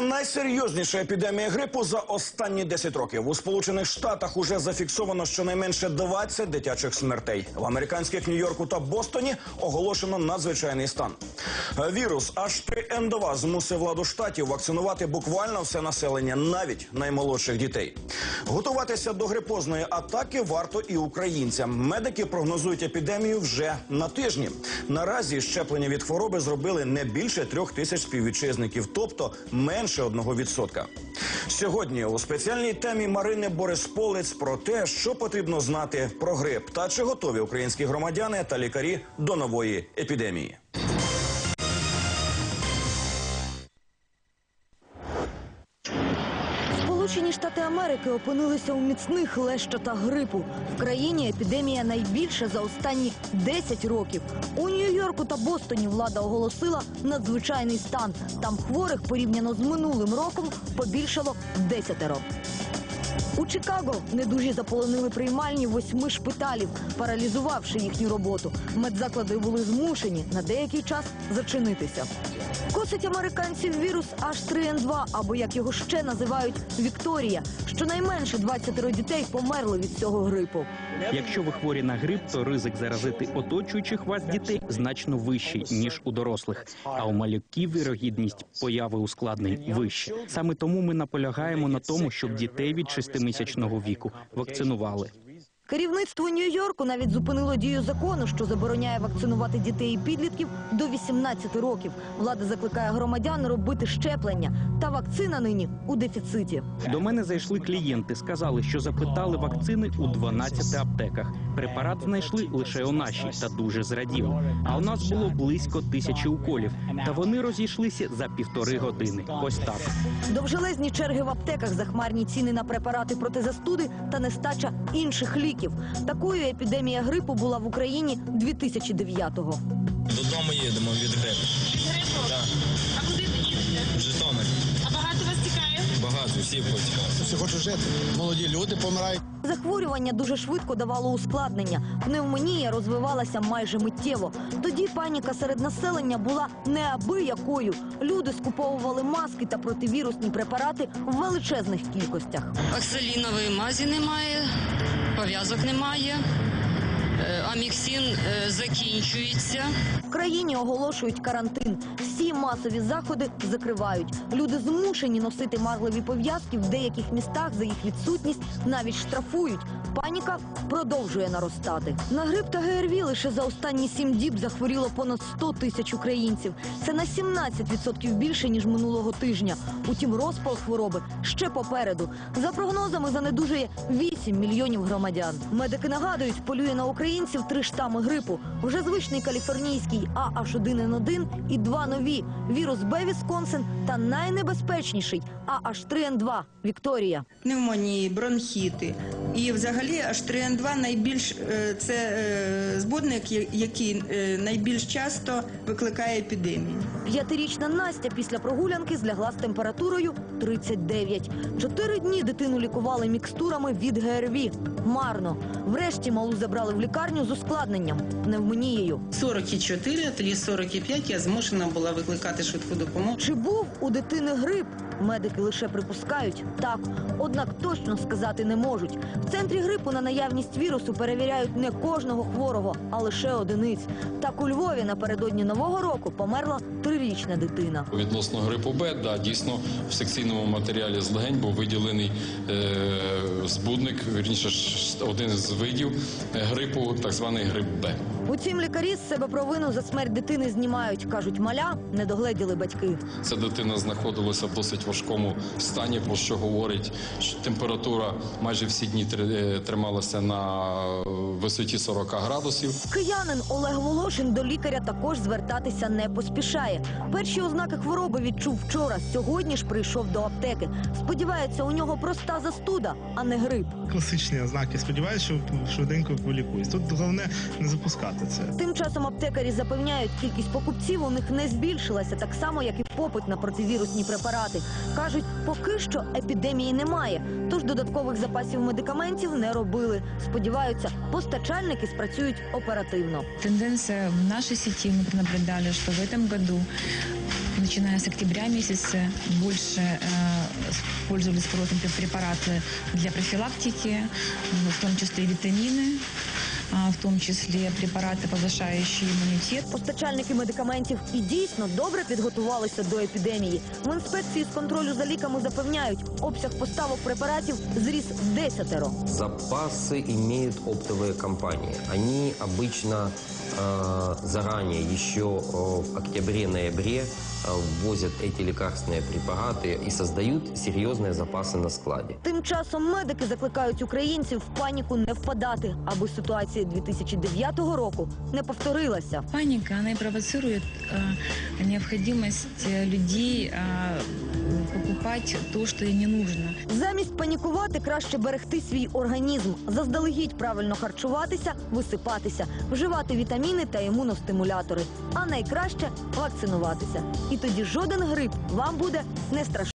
Найсерйозніша епідемія грипу за останні 10 років. У Сполучених Штатах уже зафіксовано щонайменше 20 дитячих смертей. В американських Нью-Йорку та Бостоні оголошено надзвичайний стан. Вірус H3N2 змусив владу штатів вакцинувати буквально все населення, навіть наймолодших дітей. Готуватися до грипозної атаки варто і українцям. Медики прогнозують епідемію вже на тижні. Наразі щеплення від хвороби зробили не більше трьох тисяч співвітчизників, тобто менше одного відсотка. Сьогодні у спеціальній темі Марини Борисполець про те, що потрібно знати про грип та чи готові українські громадяни та лікарі до нової епідемії. Сполучені Штати Америки опинилися у міцних лещата грипу. В країні епідемія найбільша за останні 10 років. У Нью-Йорку та Бостоні влада оголосила надзвичайний стан. Там хворих порівняно з минулим роком побільшало десятеро. У Чикаго недужі заполонили приймальні восьми шпиталів, паралізувавши їхню роботу. Медзаклади були змушені на деякий час зачинитися. Косить американців вірус H3N2, або як його ще називають Вікторія. Щонайменше 20 дітей померли від цього грипу. Якщо ви хворі на грип, то ризик заразити оточуючих вас дітей значно вищий ніж у дорослих. А у малюків вірогідність появи ускладнень вища. Саме тому ми наполягаємо на тому, щоб дітей від 6-місячного віку вакцинували. Керівництво Нью-Йорку навіть зупинило дію закону, що забороняє вакцинувати дітей і підлітків до 18 років. Влада закликає громадян робити щеплення. Та вакцина нині у дефіциті. До мене зайшли клієнти, сказали, що запитали вакцини у 12 аптеках. Препарат знайшли лише у нашій та дуже зраділи. А у нас було близько тисячі уколів, та вони розійшлися за півтори години. Ось так. Довжелезні черги в аптеках, захмарні ціни на препарати проти застуди та нестача інших ліків. Такою епідемія грипу була в Україні 2009-го. Додому їдемо від грипу. Грипу? Так. А куди ти їдете? В Житомир. А багато вас тікає? Багато, всі потікали. Всі хочуть жити. Молоді люди помирають. Захворювання дуже швидко давало ускладнення. Пневмонія розвивалася майже миттєво. Тоді паніка серед населення була неабиякою. Люди скуповували маски та противірусні препарати в величезних кількостях. Оксалінової мазі немає, пов'язок немає, аміксин е, закінчується. В країні оголошують карантин. Всі масові заходи закривають. Люди змушені носити марливі пов'язки в деяких містах за їх відсутність навіть штрафують. Паніка продовжує наростати. На грип та ГРВІ лише за останні сім діб захворіло понад 100 тисяч українців. Це на 17% більше ніж минулого тижня. Утім, розпал хвороби ще попереду. За прогнозами занедужує 8 мільйонів громадян. Медики нагадують, полює на українців три штами грипу. Вже звичний каліфорнійський AH1N1 і два нові вірус Б Вісконсин та найнебезпечніший AH3N2 Вікторія. пневмонії, бронхіти. І взагалі H3N2 найбільш е, це е, збудник, який е, найбільш часто викликає епідемії. П'ятирічна Настя після прогулянки злягла з температурою 39. Чотири дні дитину лікували мікстурами від ГРВІ. Марно. Врешті малу забрали в лікарню з ускладненням пневмонією. 44, а тоді 45 я змушена була викликати швидку допомогу. Чи був у дитини грип? Медики лише припускають так, однак точно сказати не можуть. В центрі грипу на наявність вірусу перевіряють не кожного хворого, а лише одиниць. Так у Львові напередодні нового року померла трирічна дитина. Відносно грипу Б, да, дійсно в секційному матеріалі з легень був виділений е, збудник, вірніше один з видів е, грипу, так званий грип Б. Утім, лікарі з себе провину за смерть дитини знімають. кажуть, маля не догледіли батьки. Ця дитина знаходилася в досить важкому стані, про що говорить, що температура майже всі дні е, трималася на е, висоті 40 градусів. Киянин Олег Волошин до лікаря також звертатися не поспішає. Перші ознаки хвороби відчув вчора. Сьогодні ж прийшов до аптеки. Сподівається, у нього проста застуда, а не грип. класичні ознаки. Сподіваюся, що швиденько вилікуюсь. Тут головне не запускати це. Тим часом аптекарі запевняють, кількість покупців у них не збільшилася, так само як і попит на противірусні препарати. кажуть, поки що епідемії немає, тож додаткових запасів медикаментів не робили. Сподіваються, постачальники спрацюють оперативно. Тенденция в нашей сети мы наблюдали, что в этом году начиная с октября месяца, больше э, пользовались спросом препараты для профилактики, ну, в том числе и витамины, а, в том числе препараты, повышающие иммунитет. Постачальники медикаментів і дійсно добре підготувалися до епідемії. В інспекції з контролю за ліками запевняють, обсяг поставок препаратів зріс в десятеро. Запасы имеют оптовые компании. Они обычно э, заранее, еще э, в октябре-ноябре, э, ввозят эти лекарственные препараты и создают серьезные запасы на складе. Тим часом медики закликають українців в паніку не впадати, аби ситуація 2009 року не повторилася. Паника, она и провоцирует э, необходимость э, людей э, покупать то, что и не нужно. Замість панікувати краще берегти свій організм, заздалегідь правильно харчуватися, висипатися, вживати вітаміни та імуностимулятори. А найкраще вакцинуватися. І тоді жоден грип вам буде не страшний.